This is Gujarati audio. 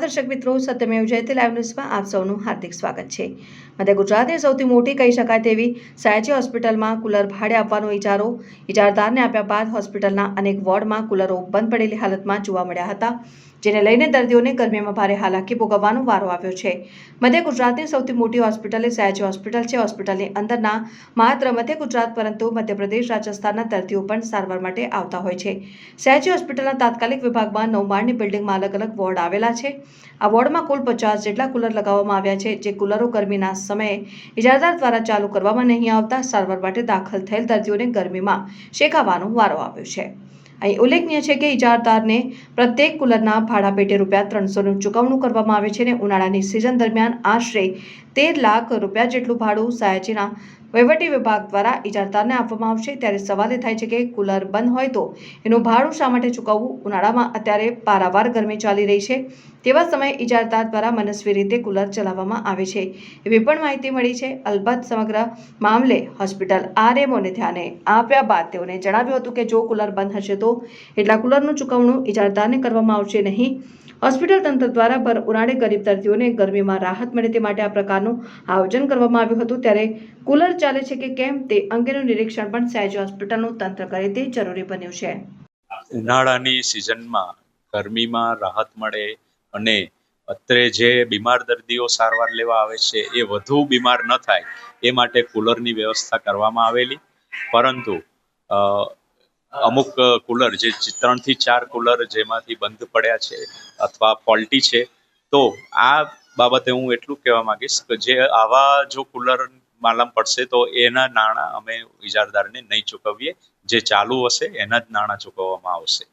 દર્શક મિત્રો, સત્યમેવ જયતે લાઈવ ન્યૂઝમાં આપ સૌનું હાર્દિક સ્વાગત છે. મધ્ય ગુજરાતની સૌથી મોટી કહી શકાય તેવી સયાજી હોસ્પિટલમાં કુલર ભાડે આપવાનો ઇજારો. ઇજારદારને આપ્યા બાદ હોસ્પિટલના અનેક વોર્ડમાં કુલરો બંધ પડેલી હાલતમાં જોવા મળ્યા હતા. જેને લઈને દર્દીઓને ગરમીમાં ભારે હાલાકી ભોગવવાનો વારો આવ્યો છે. મધ્ય ગુજરાતની સૌથી મોટી હોસ્પિટલ એ સયાજી હોસ્પિટલ છે. હોસ્પિટલની અંદરના માત્ર મધ્ય ગુજરાત પરંતુ મધ્યપ્રદેશ, રાજસ્થાનના દર્દીઓ પણ સારવાર માટે આવતા હોય છે. સયાજી હોસ્પિટલના તાત્કાલિક વિભાગમાં નવ માળની બિલ્ડિંગમાં અલગ અલગ વોર્ડ આવેલા છે. આ વોર્ડમાં કુલ પચાસ જેટલા કુલર લગાવવામાં આવ્યા છે, જે કુલરો ગરમીના સમયે ઇજારદાર દ્વારા ચાલુ કરવામાં નહીં આવતા સારવાર માટે દાખલ થયેલ દર્દીઓને ગરમીમાં શેકાવાનો વારો આવ્યો છે. અહીં ઉલ્લેખનીય છે કે ઇજારદારને પ્રત્યેક કુલરના ભાડા પેટે રૂપિયા ત્રણસોનું ચૂકવણું કરવામાં આવે છે અને ઉનાળાની સિઝન દરમિયાન આશરે તેર લાખ રૂપિયા જેટલું ભાડું સયાજીના વહીવટી વિભાગ દ્વારા ઇજારદારને આપવામાં આવશે ત્યારે સવાલ એ થાય છે કે કુલર બંધ હોય તો એનું ભાડું શા માટે ચૂકવવું? ઉનાળામાં અત્યારે પારાવાર ગરમી ચાલી રહી છે. તેવા સમયે ઇજારદાર દ્વારા મનસ્વી રીતે કુલર ચલાવવામાં આવે છે. એવી પણ માહિતી મળી છે. અલબત્ત સમગ્ર મામલે હોસ્પિટલ આરએમઓને ધ્યાને આપ્યા બાદ તેઓને જણાવ્યું હતું કે જો કુલર બંધ હશે તો એટલા કુલરનું ચૂકવણું ઇજારદારને કરવામાં આવશે નહીં. હોસ્પિટલ તંત્ર દ્વારા ભર ઉનાળે ગરીબ દર્દીઓને ગરમીમાં રાહત મળે તે માટે આ પ્રકારનું આયોજન કરવામાં આવ્યું હતું. ત્યારે કુલર ચાલે છે કે કેમ તે અંગેનું નિરીક્ષણ પણ સહેજ હોસ્પિટલનું તંત્ર કરે તે જરૂરી બન્યું છે. ઉનાળાની સિઝનમાં ગરમીમાં રાહત મળે અને અત્રે જે બીમાર દર્દીઓ સારવાર લેવા આવે છે એ વધુ બીમાર ન થાય એ માટે કુલરની વ્યવસ્થા કરવામાં આવેલી. પરંતુ અમુક કુલર જે ત્રણથી ચાર કુલર જેમાંથી બંધ પડ્યા છે અથવા ફોલ્ટી છે તો આ બાબતે હું એટલું કહેવા માંગીશ કે જે આવા જો કુલર માલમ પડશે તો એના નાણાં અમે ઇજારદારને નહીં ચૂકવીએ. જે ચાલુ હશે એના જ નાણાં ચૂકવવામાં આવશે.